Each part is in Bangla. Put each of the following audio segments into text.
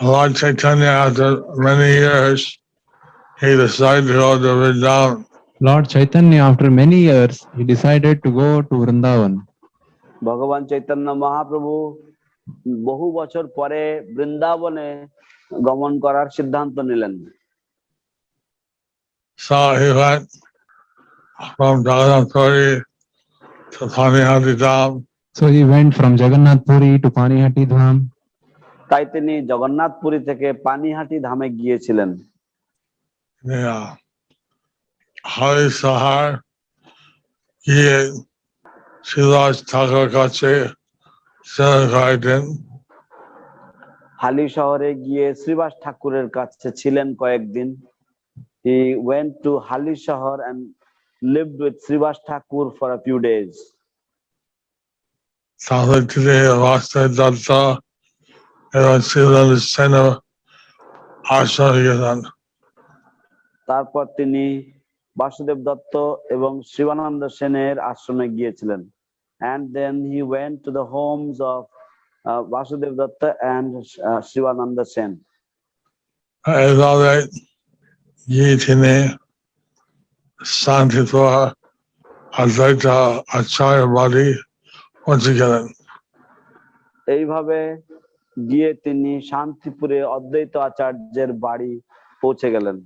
Lord Chaitanya, after many years, he decided to go to Vrindavan. Lord Chaitanya, after many years, he decided to go to Vrindavan. ভগবান চৈতন্য মহাপ্রভু বহু বছর পরে বৃন্দাবনে গমন করার সিদ্ধান্ত নিলেন So he went from Jagannath Puri to Panihati Dham. So he went from Jagannath Puri to Panihati Dham. তাই তিনি জগন্নাথপুরী থেকে পানিহাটি ধামে গিয়েছিলেন। Yeah. Hari Sahar, গিয়ে শিলাস ঠাকুর কাছে সেন হালি শহরে গিয়ে শ্রীবাস ঠাকুরের কাছে ছিলেন কয়েকদিন। হি went to Halisahar and lived with Srivas Thakur for a few days তাহলে তিনি রাস্তায় দত্ত এবং শিলাল সেন আশ্রয় গেলেন তারপর তিনি বাসুদেব দত্ত এবং শিবানন্দ সেনের আশ্রমে গিয়েছিলেন। And then he went to the homes of uh, Vasudev Datta and uh, Shivananda Sen. এইভাবে গিয়ে তিনি শান্তিপুর অদ্বৈত আচার্য বাড়ি পৌঁছে গেলেন। এইভাবে গিয়ে তিনি শান্তিপুরে অদ্বৈত আচার্যের বাড়ি পৌঁছে গেলেন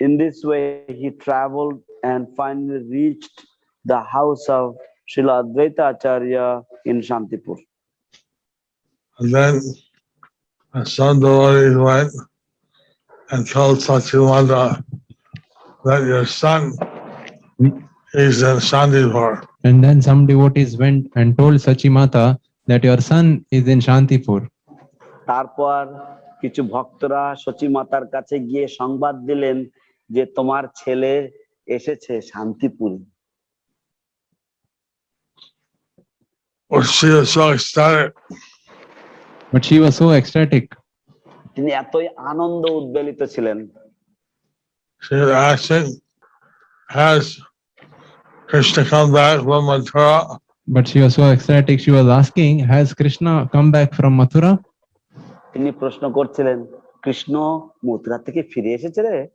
in this way he travelled and finally reached the house of Srila Advaita Acharya in Shantipur. And then my son devotees went and told Satyamanda that your son is in Shantipur. And then some devotees went and told Sachimata that your son is in Shantipur. তারপর কিছু ভক্তরা সচী মাতার কাছে গিয়ে সংবাদ দিলেন যে তোমার ছেলে এসেছে শান্তিপুরে. তিনি এতই আনন্দ উদ্বেলিত ছিলেন She was asking, has Krishna come back from Mathura? But she was so ecstatic. She was asking, Has Krishna come back from Mathura? তিনি প্রশ্ন করছিলেন কৃষ্ণ মুদ্রা থেকে ফিরে এসেছে রে?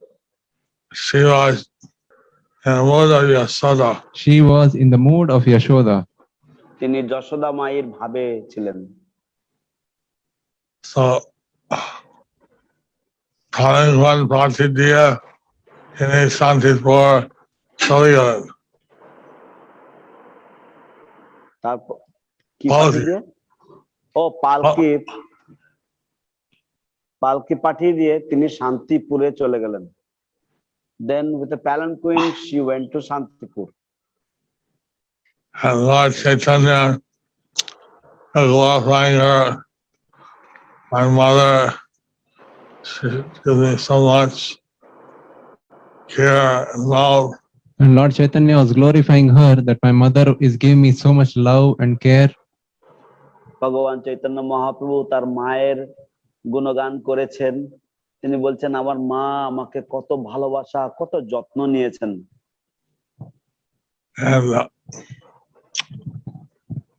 তিনি যশোদা মায়ের ভাবে ছিলেন। তারপর ও পালকি। পালকি পাঠিয়ে দিয়ে তিনি শান্তিপুরে চলে গেলেন then with a palanquin she went to Shantipur And Lord Chaitanya is glorifying her. My mother, she gives me so much care and love. And Lord Chaitanya was glorifying her that my mother is giving me so much love and care. ভগবান চৈতন্য মহাপ্রভু তার মায়ের গুণগান করেছেন তিনি বলছেন আমার মা আমাকে কত ভালোবাসা কত যত্ন নিয়েছেন And uh,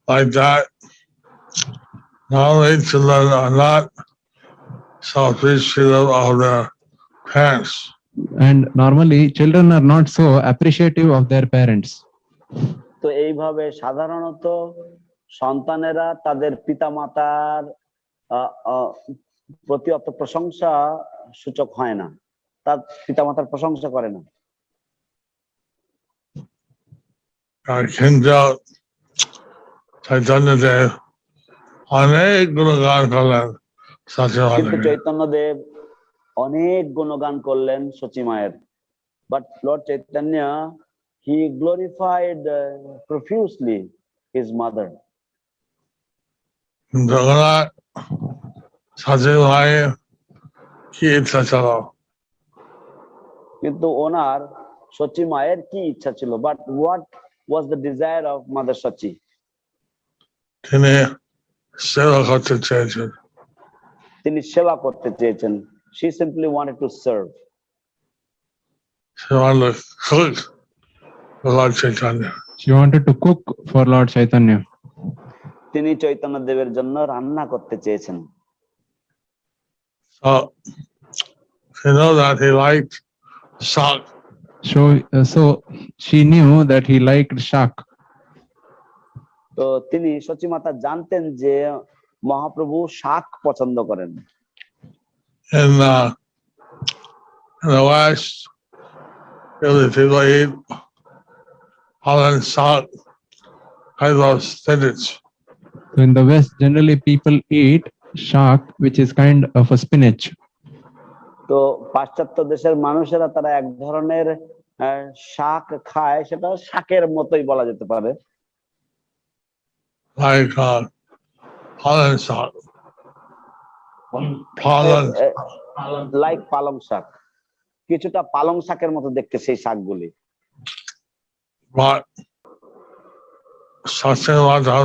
like that, not only children are not so appreciative of their parents, And normally, children are not so appreciative of their parents. তো এইভাবে সাধারণত সন্তানেরা তাদের পিতামাতার আহ, আহ, প্রতি অত প্রশংসা সূচক হয় না। তার পিতামাতার প্রশংসা করে না। Dev, অনেক গুণগান করলেন অনেক গুণগান সচি মায়ের। But lord Chaitanya he glorified profusely his mother Jagannath সাথে ভাই কি ইচ্ছা ছিল কিন্তু ওনার সচি মায়ের কি ইচ্ছা ছিল? But what was the desire of mother Sachi তিনি সেবা করতে চেয়েছেন। তিনি সেবা করতে চেয়েছেন। She simply wanted to serve say wanted to cook for Lord Chaitanya. She wanted to cook for Lord Chaitanya. তিনি চৈতন্য দেবের জন্য রান্না করতে চেয়েছেন। So you know that he liked shock. So, uh, so she knew that he liked Shak. তো তিনি সচিমাতা জানতেন যে মহাপ্রভু শাক পছন্দ করেন In uh, in the West, really people eat Holland shock. I love spinach. So in the West, generally people eat শাক which is kind of a spinach. তো পাশ্চাত্য দেশের মানুষেরা তারা এক ধরনের শাক খায় সেটা শাকের মতোই বলা যেতে পারে। uh, শাক। পালং লাইক পালং শাক। কিছুটা পালং শাকের মতো দেখতে সেই শাকগুলি। শাকের মাথা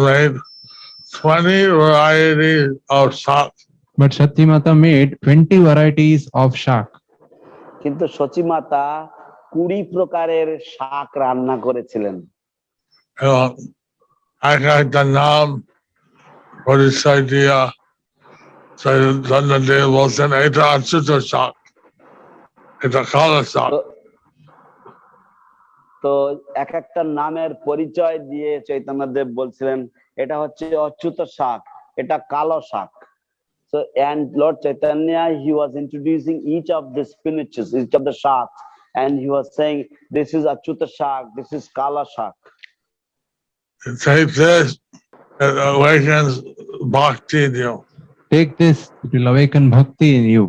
20 varieties of shark. But Shakti Mata made 20 varieties of shark. কিন্তু সচী মাতা কুড়ি প্রকারের শাক রান্না করেছিলেন একটা নাম পরিচয় দিয়া চন্দ্রদেব বলছেন এটা শাক এটা খাওয়া শাক তো এক একটা নামের পরিচয় দিয়ে চৈতন্যদেব বলছিলেন এটা হচ্ছে অচ্যুত শাক এটা কালো শাক So and Lord Chaitanya, he was introducing each of the spinaches, each of the shaks, and he was saying, this is Achyuta shak, this is Kala shak. Take this, it awakens bhakti in you. Take this, it will awaken bhakti in you.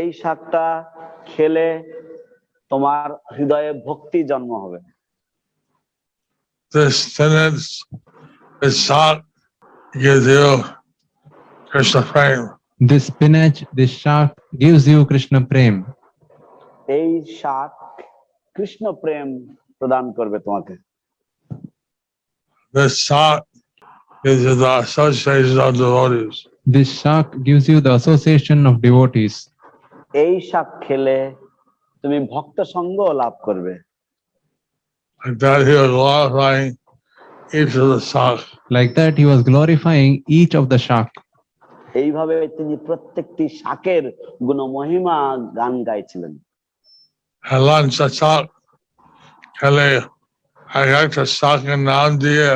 এই শাকটা খেলে তোমার হৃদয়ে ভক্তি জন্ম হবে This sentence is shock gives you Krishna prema. This spinach, this Shak gives you Krishna Prem. এই শাক কৃষ্ণ প্রেম প্রদান করবে তোমাকে This shock gives you the association of devotees. This Shak gives you the association of devotees. এই শাক খেলে তুমি ভক্ত সঙ্গ লাভ করবে Like that, he was glorifying each of the shock. Like that, he was glorifying each of the Shak. এইভাবে তিনি প্রত্যেকটি শাকের গুণমহিমা গান গাইছিলেন lunch, shock, Kale, I got the shock and now dear,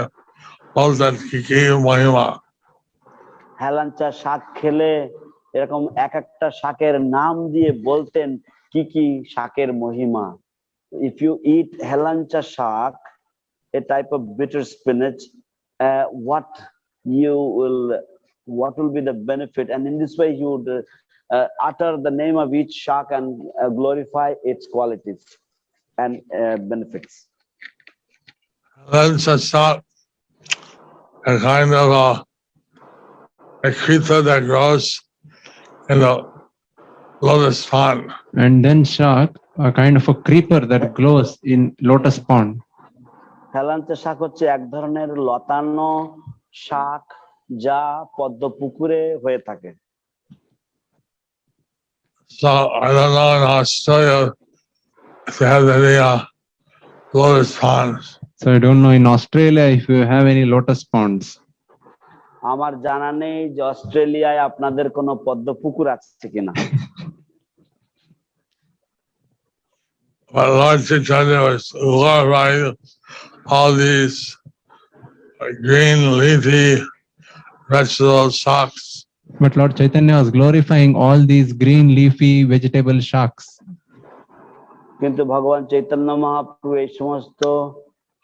both that Helencha শাক খেলে এরকম এক একটা শাকের নাম দিয়ে বলতেন কি কি শাকের মহিমা ইফ ইউ ইট হেলাঞ্চা শাক a type of bitter spinach uh, what you will what will be the benefit and in this way you would uh, uh, utter the name of each shark and uh, glorify its qualities and uh, benefits Then the shock, a kind of a, a creature that grows in the lotus pond. And then Shak, a kind of a creeper that glows in lotus pond. Helencha শাক হচ্ছে এক ধরনের লতানো শাক যা পদ্ম পুকুরে হয়ে থাকে So I don't know in Australia if they have any uh, lotus ponds. So I don't know in Australia if you have any lotus ponds. আমার জানা নেই যে অস্ট্রেলিয়ায় আপনাদের কোনো পদ্ম পুকুর আছে কিনা But Lord Chaitanya was glorifying all these uh, green leafy vegetable shocks. But Lord Chaitanya was glorifying all these green leafy vegetable shaks. কিন্তু ভগবান চৈতন্য মহাপ্রভু এই সমস্ত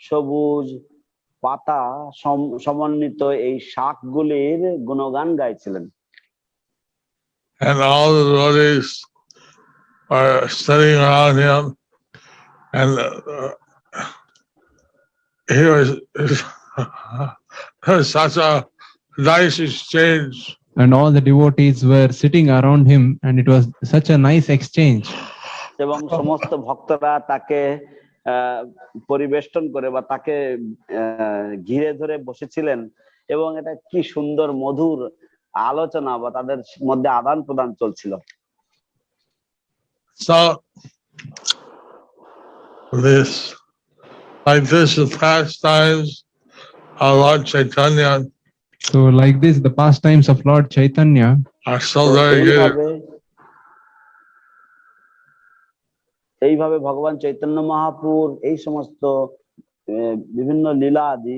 সবুজ পাতা সমন্বিত এই শাকগুলির গুণগান গাইছিলেন And all the devotees are sitting around him. And uh, he was, such a nice exchange. And all the devotees were sitting around him, and it was such a nice exchange. এবং সমস্ত ভক্তরা তাকে পরিবেষ্টন করে বা তাকে ঘিরে ধরে বসেছিলেন এবং এটা কি সুন্দর মধুর আলোচনা বা তাদের মধ্যে আদান প্রদান চলছিল So this, like this, the pastimes of Lord Chaitanya So, like this, the pastimes of Lord Chaitanya are so তো dedicated. এইভাবে এইভাবে ভগবান চৈতন্য মহাপুর এই সমস্ত আহ, বিভিন্ন লীলা আদি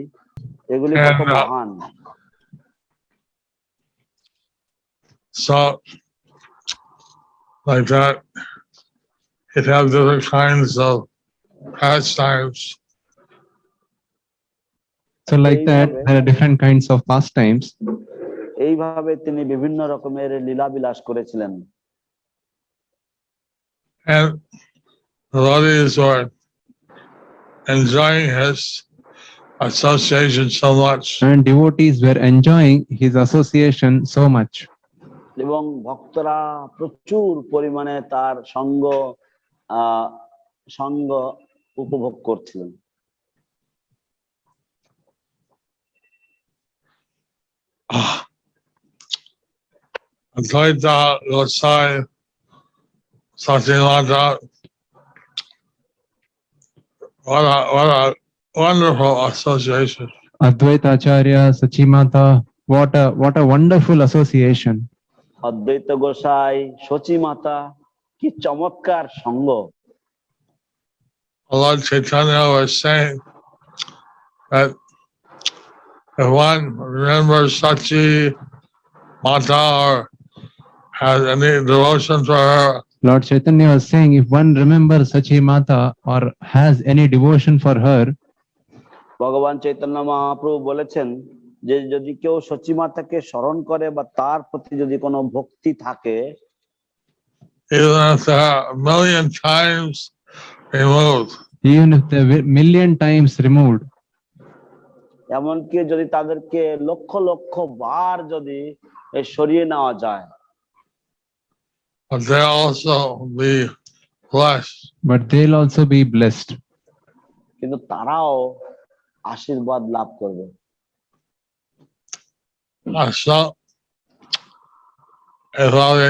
এগুলি কত And, uh, মহান So, like that, it have different kinds of pastimes. So like that, there are different kinds of pastimes. এইভাবে তিনি বিভিন্ন রকমের লীলা বিলাস করেছিলেন And devotees were enjoying his association so much. And devotees were enjoying his association so much. এবং ভক্তরা প্রচুর পরিমাণে তার সঙ্গ আহ সঙ্গ উপভোগ করছিলেন Ah. Advaita Gosai Satyamata. What a, what a wonderful association. Advaita Acharya, Sachimata, what a what a wonderful association. অদ্বৈত গোসাই সচী মাতা কি চমৎকার সঙ্গ Lord Chaitanya was saying that if one remembers Sachi Mata or has any devotion for her, Lord Chaitanya was saying if one remembers Sachi Mata or has any devotion for her, ভগবান চৈতন্য মহাপ্রভু বলেছেন যে যদি কেউ সচী মাতাকে স্মরণ করে বা তার প্রতি যদি কোনো ভক্তি থাকে even if they are a million times removed, even if they're wi- million times removed, এমনকি যদি তাদেরকে লক্ষ লক্ষ বার যদি সরিয়ে নেওয়া যায় But they'll also be blessed. কিন্তু তারাও আশীর্বাদ লাভ করবে। আচ্ছা, এভাবে,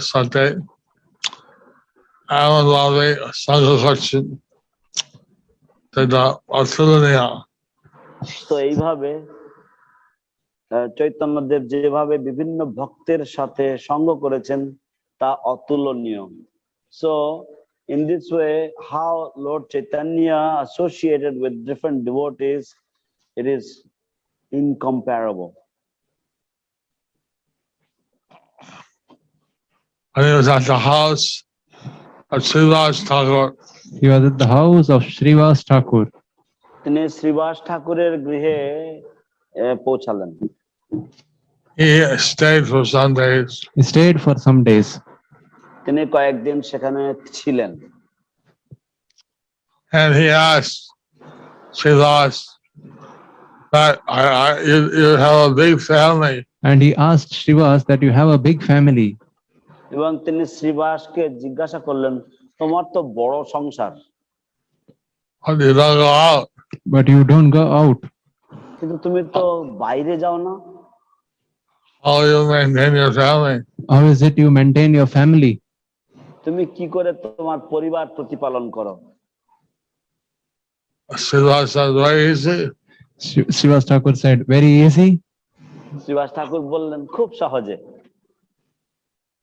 সাথে Aaron Lowry, Sandra Saxon, তো এইভাবে চৈতন্যদেব যেভাবে বিভিন্ন ভক্তের সাথে সঙ্গ করেছেন তা অতুলনীয়। So in this way how lord Chaitanya associated with different devotees it is incomparable And of Srivas Thakur. He was at the house of Srivas Thakur. তিনি শ্রীবাস ঠাকুরের গৃহে আহ, পৌঁছালেন He stayed for some days. He stayed for some days. তিনি কয়েকদিন সেখানে ছিলেন And he asked Srivas that I, I, you, you have a big family. And he asked Srivas that you have a big family. এবং তিনি শ্রীবাসকে জিজ্ঞাসা করলেন তোমার তো বড় সংসার। but you don't go কিন্তু তুমি তো বাইরে যাও না? How you maintain your তুমি কি করে তোমার পরিবার প্রতিপালন করো? শ্রীবাস ঠাকুর শ্রীবাস ঠাকুর said very easy. শ্রীবাস ঠাকুর বললেন খুব সহজে।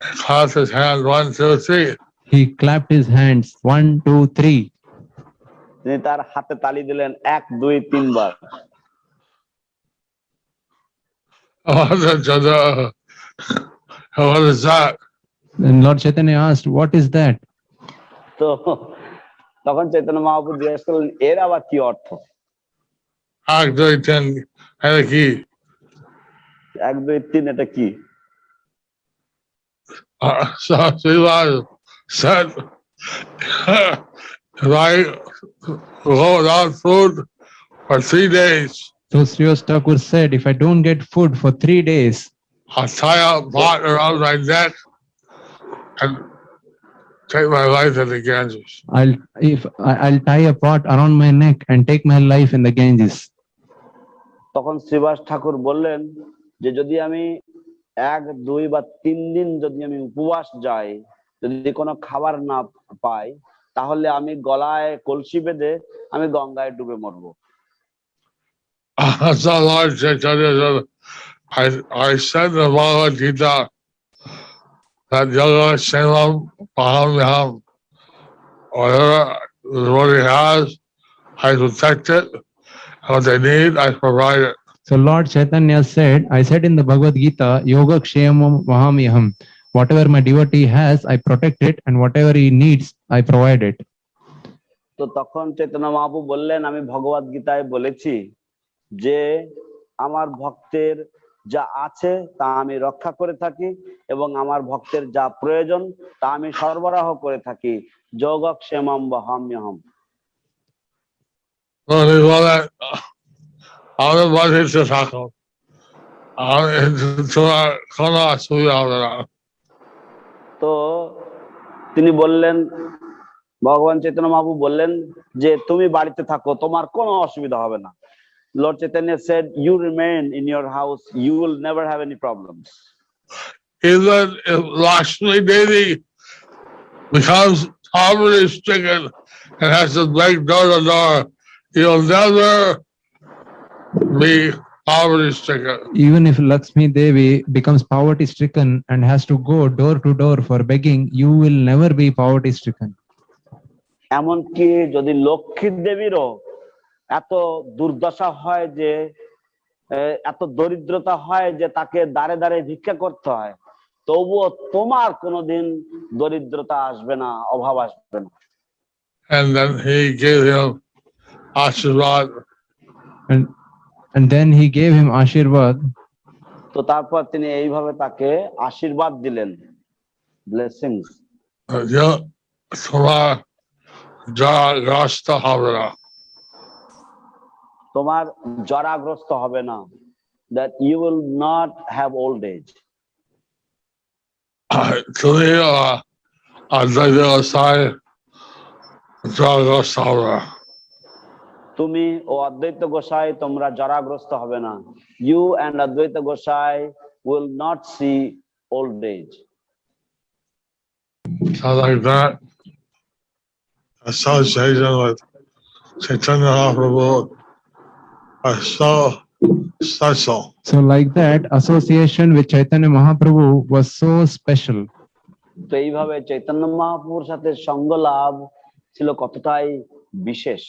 Clap his hand, one, two, three. He clapped his hands, one, two, three. তিনি তার হাতে তালি দিলেন এক দুই তিনবার What is that? What is that? And Lord Chaitanya asked, what is that? তো তখন চৈতন্য মহাপুর জিজ্ঞেস করলেন এর আবার কি অর্থ Act দুই তিন এটা কি এক দুই তিন এটা কি Uh, so Srivas said, if I go without food for three days, So Srivas Thakur said, if I don't get food for three days, I'll tie a pot around my neck and take my life in the Ganges. I'll if I- I'll tie a pot around my neck and take my life in the Ganges. তখন শ্রীবাস ঠাকুর বললেন যে যদি আমি এক দুই বা তিন দিন যদি আমি উপবাস যাই যদি কোনো খাবার না পাই তাহলে আমি গলায় কলসি বেঁধে আমি গঙ্গায় ডুবে মরবো I, I said the Bhagavad Gita that Yoga Selam Pahamyam, whatever the body has, I protect it, and what they need, I provide it. So Lord Chaitanya said, I said in the Bhagavad Gita, Yoga Kshemam Vahamyaham. Whatever my devotee has, I protect it, and whatever he needs, I provide it. তো তখন চৈতন্য মহাপু বললেন আমি ভগবত গীতায় বলেছি যে আমার ভক্তের যা আছে তা আমি রক্ষা করে থাকি এবং আমার ভক্তের যা প্রয়োজন তা আমি সরবরাহ করে থাকি যোগক ক্ষেমম বহাম্যহম উনি বলে আমাদের থাকো। আমি তোমার কোনো অসুবিধা হবে না। তো তিনি বললেন ভগবান চৈতন্য মহাপু বললেন যে তুমি বাড়িতে থাকো তোমার কোনো অসুবিধা হবে না। Lord Chaitanya said you remain in your house you will never have any even if Lakshmi Devi becomes poverty stricken and has to beg door to door, you'll never be poverty stricken. Even if Lakshmi Devi becomes poverty stricken and has to go door to door for begging, you will never be poverty stricken. এমনকি যদি লক্ষ্মী দেবীরও এত দুর্দশা হয় যে এত দরিদ্রতা হয় যে তাকে দাঁড়ে দাঁড়ে ভিক্ষা করতে হয় তবুও তোমার কোনোদিন দরিদ্রতা আসবে না অভাব আসবে না And then he gave him Ashirvad. And, and then he gave him. তো তারপর তিনি এইভাবে তাকে আশীর্বাদ দিলেন। ব্লেসিংস যে তোমার যা রাস্ত হবে না। তোমার জরাগ্রস্ত হবে না। That you will not have old age আর তুমি আহ, অদ্বৈত হবে না। তুমি ও অদ্বৈত গোসাই তোমরা জরাগ্রস্ত হবে না। ইউ অ্যান্ড অদ্বৈত Gosai will not see old age So like that, association with Chaitanya Mahaprabhu তো এইভাবে চৈতন্য মহাপ্রভুর সাথে সঙ্গ ছিল কতটাই বিশেষ।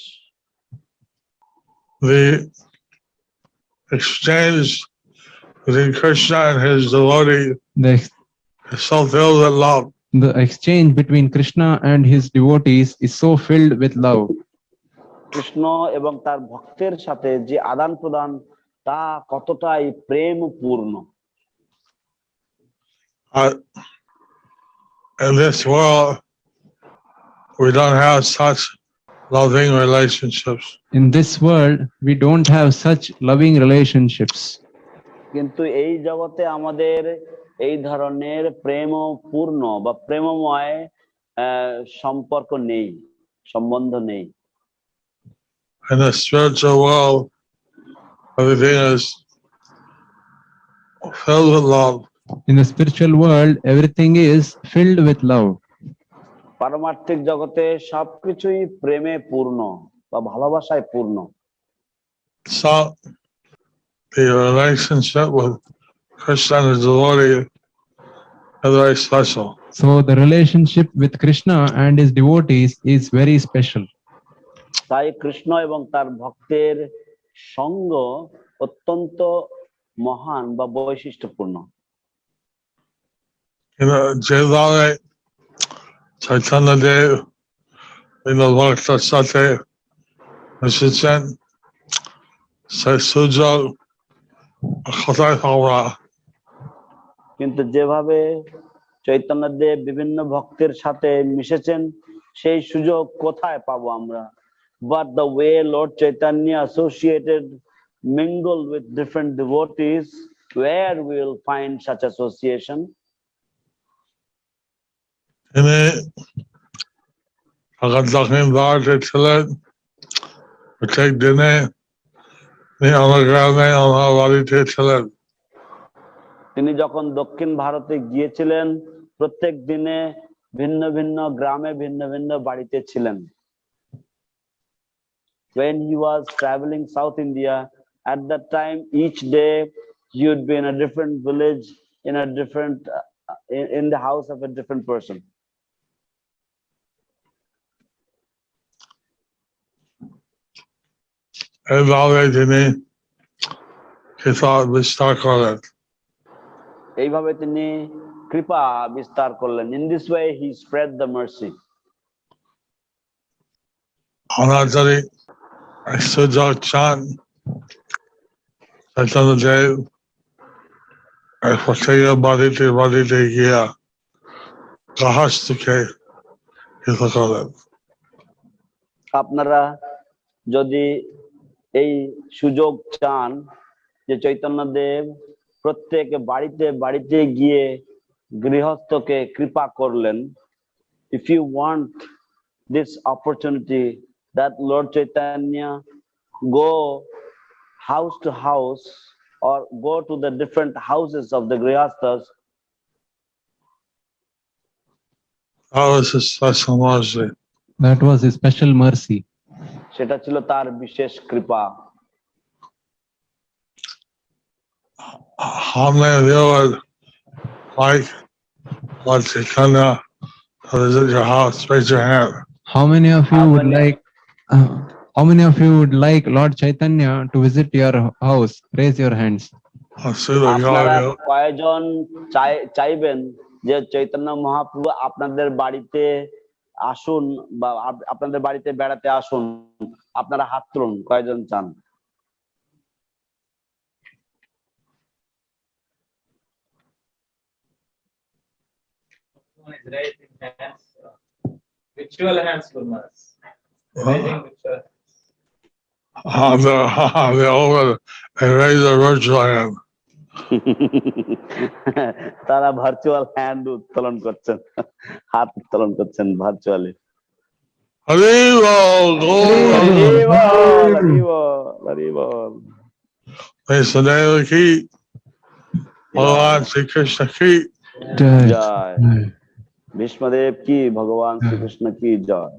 The exchange between Krishna and his devotee The, ex- is so filled with love. the exchange between Krishna and his devotees is so filled with love. Krishna এবং তার ভক্তের সাথে যে আদান প্রদান তা কতটাই প্রেম পূর্ণ Uh, in this world, we don't have such loving relationships. In this world, we don't have such loving relationships. কিন্তু এই জগতে আমাদের এই ধরনের প্রেম পূর্ণ বা প্রেমময় আহ, সম্পর্ক নেই সম্বন্ধ নেই In the spiritual world, everything is filled with love. In the spiritual world, everything is filled with love. পারমার্থিক জগতে সবকিছুই প্রেমে পূর্ণ বা ভালোবাসায় পূর্ণ So, the relationship with Krishna and his devotee is very special. So, the relationship with Krishna and his devotees is very special. তাই কৃষ্ণ এবং তার ভক্তের সঙ্গ অত্যন্ত মহান বা বৈশিষ্ট্যপূর্ণ You know, Jayalali, Chaitanya The Mrs. say Sujal, Khatai Hawa, কিন্তু যেভাবে চৈতন্যদেব বিভিন্ন ভক্তের সাথে মিশেছেন সেই সুযোগ কোথায় পাবো আমরা but the way Lord Chaitanya associated mingle with different devotees where we will find such association তিনি আগার দক্ষিণ ভারতে ছিলেন প্রত্যেক দিনে আমার গ্রামে আমার বাড়িতে ছিলেন তিনি যখন দক্ষিণ ভারতে গিয়েছিলেন প্রত্যেক দিনে ভিন্ন ভিন্ন গ্রামে ভিন্ন ভিন্ন বাড়িতে ছিলেন when he was traveling south india At that time, each day you'd be in a different village, in a different, uh, in, in the house of a different person. এইভাবে তিনি কিতাব বিস্তার করেন এইভাবে তিনি কৃপা বিস্তার করলেন in this way he spread the mercy আমরা যদি সুযোগ চান চৈতন্যদেব এক প্রত্যেক বাড়িতে বাড়িতে গিয়া গাহাসটিকে কিছু করেন আপনারা যদি এই সুযোগ চান যে চৈতন্যদেব প্রত্যেক বাড়িতে বাড়িতে গিয়ে গৃহস্থকে কৃপা করলেন if you want this opportunity that Lord Chaitanya go house to house or go to the different houses of the grihasthas That was his special mercy. That was a special mercy. সেটা ছিল তার বিশেষ কৃপা How many of you would like Lord Chaitanya to visit your house? Raise your hand. How many of you How would many- like, uh, how many of you would like Lord Chaitanya to visit your house? Raise your hands. Let's see the আপনারা God. কয়জন চাই চাইবেন যে চৈতন্য মহাপ্রভু আপনাদের বাড়িতে আসুন বা আপনাদের বাড়িতে বেড়াতে আসুন আপনারা হাত তুলুন কয়জন চান One is raising hands. uh, Ritual hands, Gurmas. Raising ritual. On the, on the over, they raise their virtual hand. তারা ভার্চুয়াল হ্যান্ড উত্তোলন করছেন হাত উত্তোলন করছেন virtually Haribo, glory. Praise the name of the key. Bhagavan Sri Krishna key. Jai. জয় ভীষ্মদেব কি ভগবান শ্রীকৃষ্ণ কি জয়